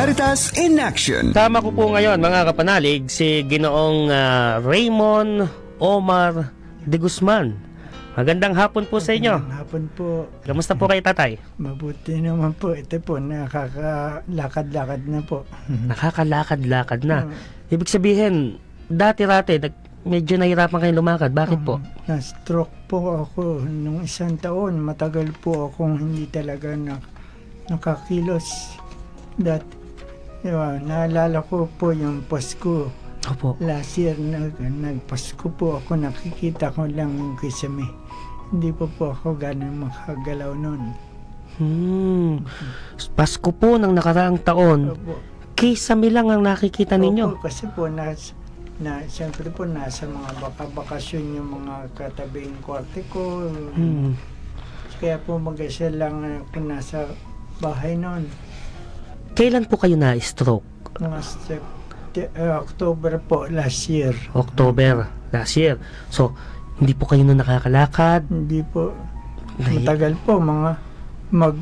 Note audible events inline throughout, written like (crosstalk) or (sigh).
Caritas in Action. Tama ko po ngayon mga kapanalig si Ginoong ah, Raymond Omar de Guzman. Magandang hapon po sa inyo. Magandang hapon po. Kamusta po kayo tatay? Mabuti naman po. Ito po, nakakalakad-lakad na po. (laughs) Nakakalakad-lakad na. Ibig sabihin, dati-rati nag- medyo nahirapan kayong lumakad. Bakit po? Na-stroke po ako nung isang taon. Matagal po akong hindi talaga na, nakakilos. That, diba, naalala ko po yung Pasko. Opo. Last year, nag, nagpasko po ako. Nakikita ko lang yung kisame. Hindi po po ako ganun makagalaw noon. Hmm. Pasko po ng nakaraang taon. Opo. Kisame lang ang nakikita ninyo. Opo, kasi po nas na siyempre po nasa mga baka bakasyon yung mga katabing kwarte ko. Hmm. Kaya po mag-isa lang ako nasa bahay noon. Kailan po kayo na-stroke? Mga Sept- eh, October po last year. October last year. So, hindi po kayo na nakakalakad. Hindi po Nahi- matagal po mga mag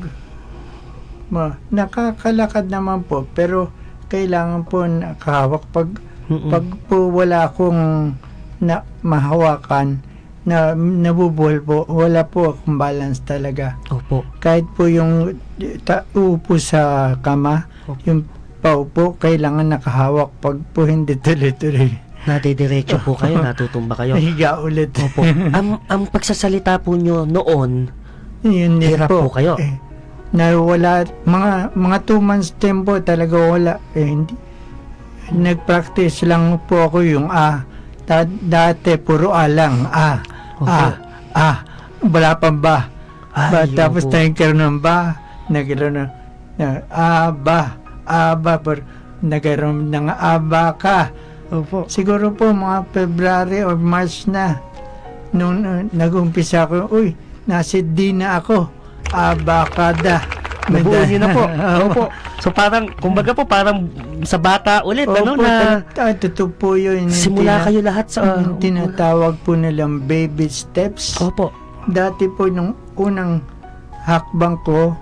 ma, nakakalakad naman po pero kailangan po nakahawak pag Mm-mm. pag po wala akong na mahawakan na nabubuhol po wala po akong balance talaga Opo. kahit po yung ta, upo sa kama Opo. yung paupo kailangan nakahawak pag po hindi tuloy-tuloy. Nadidiretso po kayo, natutumba kayo. nahiga ulit. Opo. ang, ang pagsasalita po nyo noon, yun din Hirap po kayo. eh, na wala mga mga two months tempo talaga wala. Eh, hindi nagpractice lang po ako yung ah Da- dati puro A lang. Ah ah ah wala pang ba? Ba Ay, tapos opo. nagkaroon ng ba? Nagkaroon ng na, ah ba ah ba pero nagkaroon ng aba ka Opo. siguro po mga February or March na nung uh, nag-umpisa ako uy nasa D na ako abakada Nabuo nyo na po. (laughs) Opo. So parang, kumbaga po, parang sa bata ulit, ano Opo, na ta- totoo po yun. Simula tina- kayo lahat sa... yung tinatawag po nilang baby steps. Opo. Dati po nung unang hakbang ko,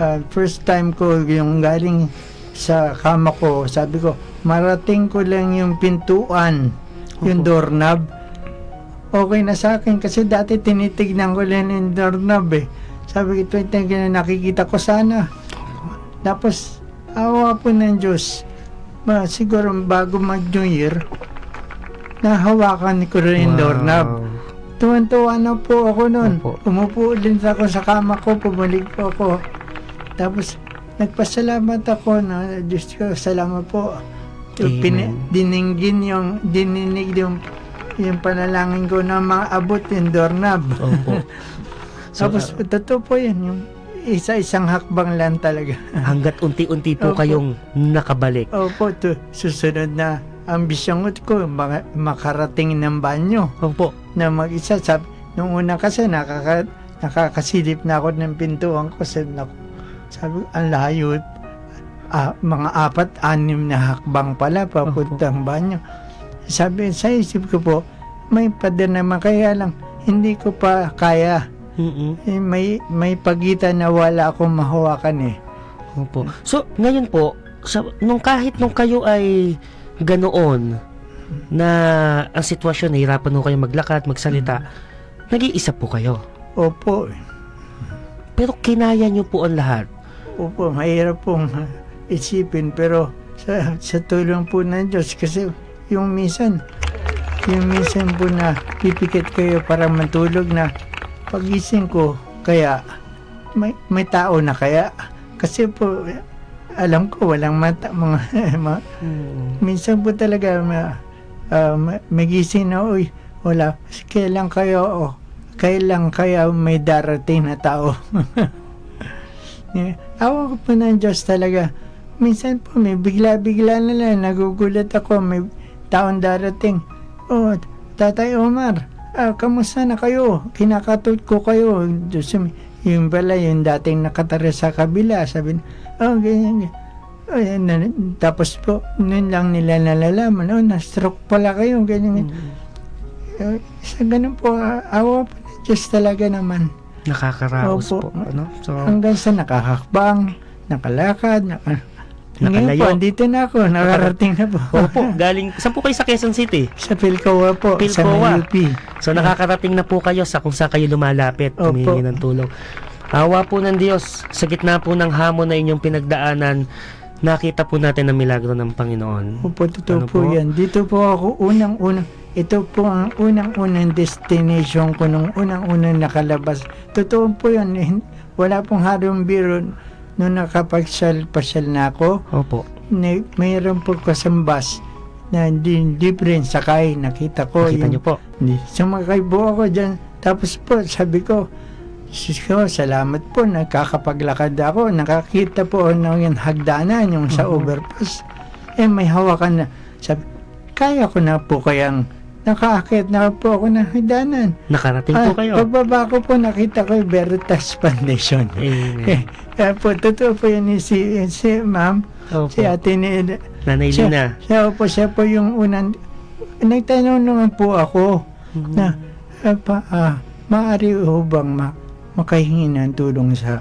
uh, first time ko yung galing sa kama ko, sabi ko, marating ko lang yung pintuan, yung Opo. doorknob. Okay na sa akin kasi dati tinitignan ko lang yung doorknob eh. Sabi ko, ito yung nakikita ko sana. Tapos, awa po ng Diyos. Ma, siguro bago mag-New Year, nahawakan ko rin yung doorknob. Tuwan-tuwa na po ako noon. Umupo din ako sa kama ko, pumalik po ako. Tapos, nagpasalamat ako na Diyos ko, salamat po. Pin, dininggin yung, dininig yung, yung panalangin ko na maabot yung doorknob. Opo. So, (laughs) Tapos, totoo po yan, yung isa-isang hakbang lang talaga. (laughs) hanggat unti-unti po Opo. kayong nakabalik. Opo, to, susunod na ambisyon ko, maka- makarating ng banyo. Opo. na mag-isa. Sabi, nung una kasi nakaka, nakakasilip na ako ng pintuan ko. Sabi, naku, sabi ko, ang layo. Ah, mga apat, anim na hakbang pala papuntang banyo. Sabi sa isip ko po, may pader naman kaya lang, hindi ko pa kaya. Mm-mm. Eh, may, may pagitan na wala akong mahawakan eh. Opo. So, ngayon po, sa, nung kahit nung kayo ay ganoon na ang sitwasyon, nahirapan nung kayo maglakad, magsalita, nag-iisa po kayo. Opo, Pero kinaya nyo po ang lahat. Opo, mahirap pong ah, isipin pero sa, sa tulong po ng Diyos kasi yung minsan yung minsan po na pipikit kayo para matulog na pagising ko kaya may, may tao na kaya. Kasi po alam ko walang mata mga, (laughs) mga minsan po talaga ma, ah, ma- magising na uy wala kailan kayo oh, kailan kaya may darating na tao (laughs) Eh, Awa ko po ng Diyos talaga. Minsan po may bigla-bigla na lang, nagugulat ako, may taon darating. Oh, Tatay Omar, ah, kamusta na kayo? Kinakatot ko kayo. Diyos, yung- pala, yung dating nakatara sa kabila, sabi oh, ganyan, ganyan. Oh, yan na, tapos po, nun lang nila nalalaman, oh, na-stroke pala kayo, ganyan. ganyan. Eh, sa ganun po, ah, awa po ng Diyos talaga naman. Nakakaraos Opo. po. Ano? So, hanggang sa nakahakbang, nakalakad, naka, Ngayon po, Nakalayo. andito na ako. Nakarating na po. Opo, galing, saan po kayo sa Quezon City? sa Pilcoa po, sa Pilcoa. may UP. So nakakarating na po kayo sa kung saan kayo lumalapit, Opo. humihingi ng tulong. Awa po ng Diyos, sa gitna po ng hamon na inyong pinagdaanan, nakita po natin ang milagro ng Panginoon. Opo, totoo Ano po, po? yan. Dito po ako unang-unang, ito po ang unang-unang destination ko nung unang-unang nakalabas. Totoo po yan. Wala pong harong biro nung nakapagsal-pasal na ako. Opo. May, mayroon po kasambas na di, libre sakay. Nakita ko Nakita niyo po. Sumakay po ako dyan. Tapos po, sabi ko, Ko, salamat po, nakakapaglakad ako. Nakakita po ako ng yung hagdanan, yung sa Mhm. overpass. Eh, may hawakan na. Sabi, kaya ko na po kayang nakaakit na po ako ng hagdanan. Nakarating po kayo. Pagbaba ko po, nakita ko yung Veritas (laughs) Foundation. Amen. Eh, eh po, totoo po yun si, si ma'am, Opo. si ate ni, Nanay siya, Lina. siya po, siya po yung unang, nagtanong naman po ako, Mhm. na ah, pa, ah, maaari ho bang ma, makahingi ng tulong sa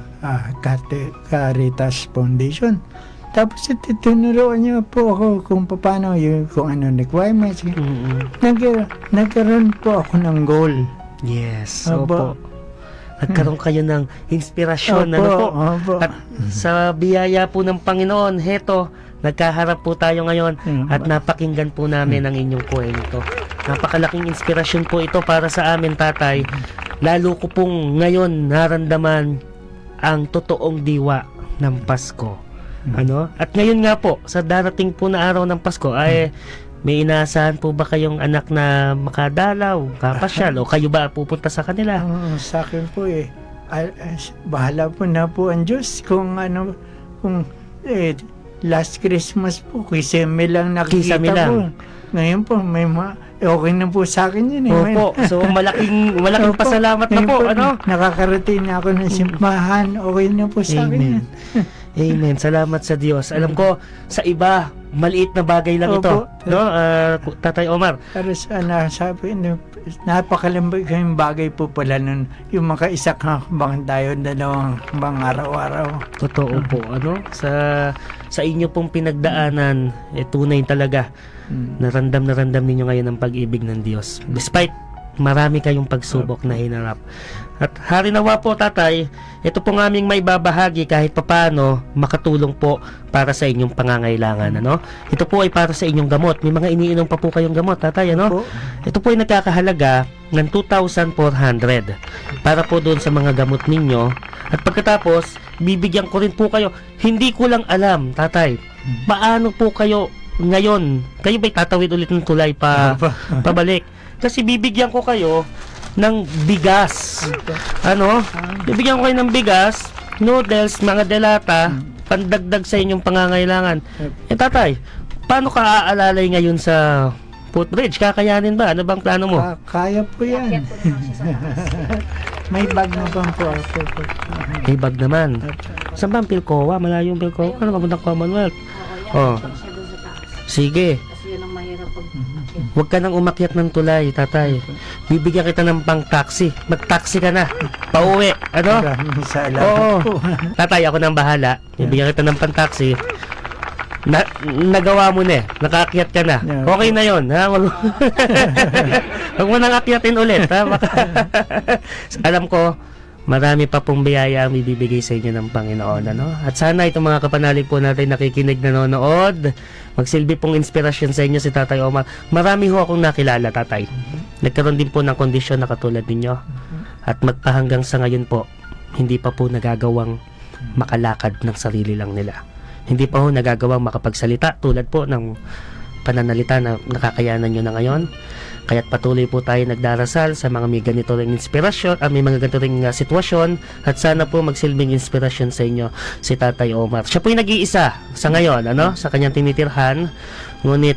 Carte- Caritas Foundation. Tapos tinuruan niya po ako kung paano yung kung ano requirements. Mhm. Nag, nagkaroon po ako ng goal. Yes. Opo. Opo. Nagkaroon kayo ng inspirasyon. Ano po? opo. At sa biyaya po ng Panginoon, heto, nagkaharap po tayo ngayon Mm. at napakinggan po namin ang inyong kwento. Napakalaking inspirasyon po ito para sa amin, tatay. Lalo ko pong ngayon naramdaman ang totoong diwa ng Pasko. Ano? At ngayon nga po, sa darating po na araw ng Pasko, ay may inaasahan po ba kayong anak na makadalaw, kapasyal, o kayo ba pupunta sa kanila? (laughs) Ang sa akin po eh, al- bahala po na po ang Diyos kung ano, kung eh, last Christmas po, kisame lang nakikita Kisame lang. ko. Ngayon po, may ma eh, okay na po sa akin yun eh. Opo, (laughs) so malaking malaking Opo, pasalamat na ngayon po, ano? Nakakarating na ako ng simbahan, okay na po sa akin Amen. yan. (laughs) Amen. Salamat sa Diyos. Alam ko, sa iba, maliit na bagay lang ito. Opo. No, ah, Tatay Omar. Pero sana sabi, napakalambay kayong bagay po pala nun, yung mga isa hakbang tayo, dalawang hakbang araw-araw. Totoo po, ano? Sa sa inyo pong pinagdaanan, eh, tunay talaga. Mm. Narandam na randam ninyo ngayon ang pag-ibig ng Diyos. Despite marami kayong pagsubok na hinarap. At hari nawa po, tatay, ito pong aming may babahagi kahit papano makatulong po para sa inyong pangangailangan, ano? Ito po ay para sa inyong gamot. May mga iniinom pa po kayong gamot, tatay, ano? Po. Ito po ay nagkakahalaga ng 2,400 para po doon sa mga gamot ninyo. At pagkatapos, bibigyan ko rin po kayo. Hindi ko lang alam, tatay, paano po kayo ngayon, kayo ba'y tatawid ulit ng tulay pa, (laughs) pabalik? Kasi bibigyan ko kayo ng bigas. Ano? Bibigyan ko kayo ng bigas, noodles, mga delata, pandagdag sa inyong pangangailangan. Eh tatay, paano ka aalalay ngayon sa footbridge? Kakayanin ba? Ano bang plano mo? Ka- kaya po yan. (laughs) May bag na bang po ako po. May bag naman. Saan ba ang Pilcoa? Malayo yung Pilcoa. Ano papuntang Commonwealth? Oh. Sige. Kasi yun ang mahirap pag Huwag ka nang umakyat ng tulay, tatay. Bibigyan kita ng pang-taxi. Mag-taxi ka na. Pauwi. Ano? Maraming salamat Oo. po. (laughs) Tatay, ako nang bahala. Bibigyan kita ng pang-taxi. Na, nagawa mo na eh. Nakakyat ka na. Yeah. Okay na yon ha? Wag, Huwag (laughs) mo nang akyatin ulit, ha? (laughs) Baka- Alam ko, marami pa pong biyaya ang ibibigay sa inyo ng Panginoon, ano? At sana itong mga kapanalig po natin nakikinig, nanonood, magsilbi pong inspirasyon sa inyo si Tatay Omar. Marami ho akong nakilala, Tatay. Nagkaroon din po ng kondisyon na katulad ninyo. At magpahanggang sa ngayon po, hindi pa po nagagawang makalakad ng sarili lang nila. Hindi pa ho nagagawang makapagsalita tulad po ng pananalita na nakakayanan nyo na ngayon. Kaya't patuloy po tayo nagdarasal sa mga may ganito ring inspirasyon, ah, may mga ganito ring ah, sitwasyon at sana po magsilbing inspirasyon sa inyo si Tatay Omar. Siya po yung nag-iisa sa ngayon, ano, sa kanyang tinitirhan. Ngunit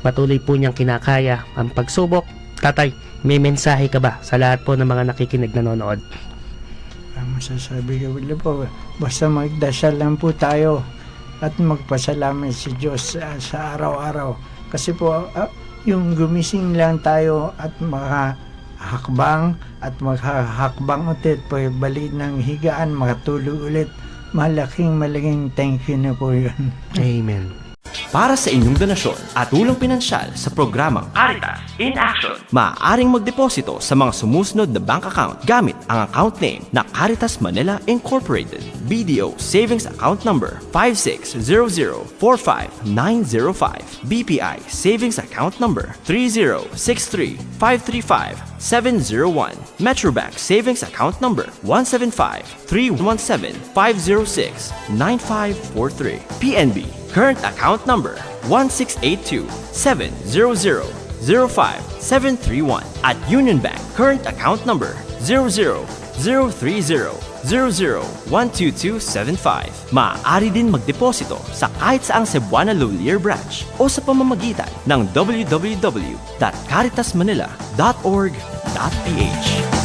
patuloy po niyang kinakaya ang pagsubok. Tatay, may mensahe ka ba sa lahat po ng mga nakikinig nanonood? Ang masasabi ko po, basta magdasal lang po tayo at magpasalamat si Diyos sa, sa araw-araw. Kasi po, ah, yung gumising lang tayo at makahakbang at maghahakbang ulit, po balik ng higaan, makatulog ulit. malaking malaking thank you na po yun. Amen. Para sa inyong donasyon at tulong pinansyal sa programang Caritas in Action, maaaring magdeposito sa mga sumusunod na bank account gamit ang account name na Caritas Manila Incorporated. BDO Savings Account Number 560045905. BPI Savings Account Number 3063535-701. Metrobank Savings Account Number 175-317-506-9543. PNB Current Account Number 168270005-731 at Union Bank Current Account Number 00030-0012275. Maaari din magdeposito sa kahit saang Cebuana Lolier branch o sa pamamagitan ng www.caritasmanila.org.ph.